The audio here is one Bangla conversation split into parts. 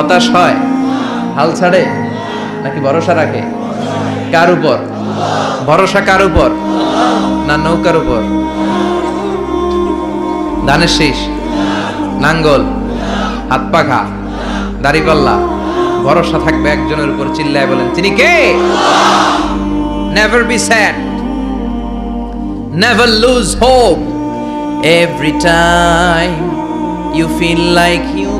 হতাশ হয়? হাল ছাড়ে? নাকি ভরসা রাখে? কার উপর? ভরসা কার উপর? না নৌকার উপর? ধানের শীষ? নাঙ্গল? হাত পাখা? দাড়িপাল্লা ভরসা থাকবে একজনের উপর, চিল্লায় বলেন, তিনি কে? Never be sad never lose hope every time you feel like you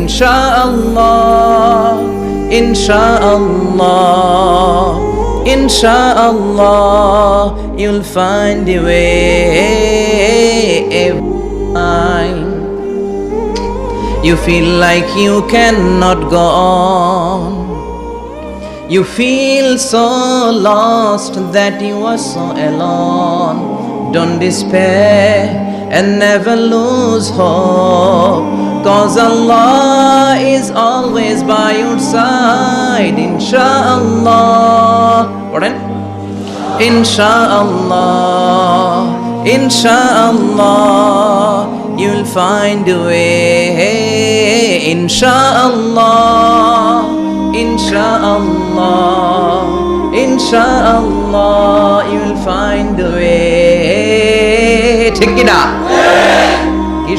Insha'Allah, Insha'Allah, Insha'Allah, you'll find your way. You feel like you cannot go on. You feel so lost that you are so alone. Don't despair and never lose hope. Cause Allah is always by your side Insha'Allah. What Insha'Allah Insha'Allah. You'll find a way Insha'Allah Insha'Allah Insha'Allah. You'll find a way.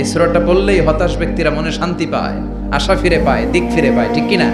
এই সুরাটা বললেই হতাশ ব্যক্তিরা মনে শান্তি পায়, আশা ফিরে পায়, দিক ফিরে পায়, ঠিক কি না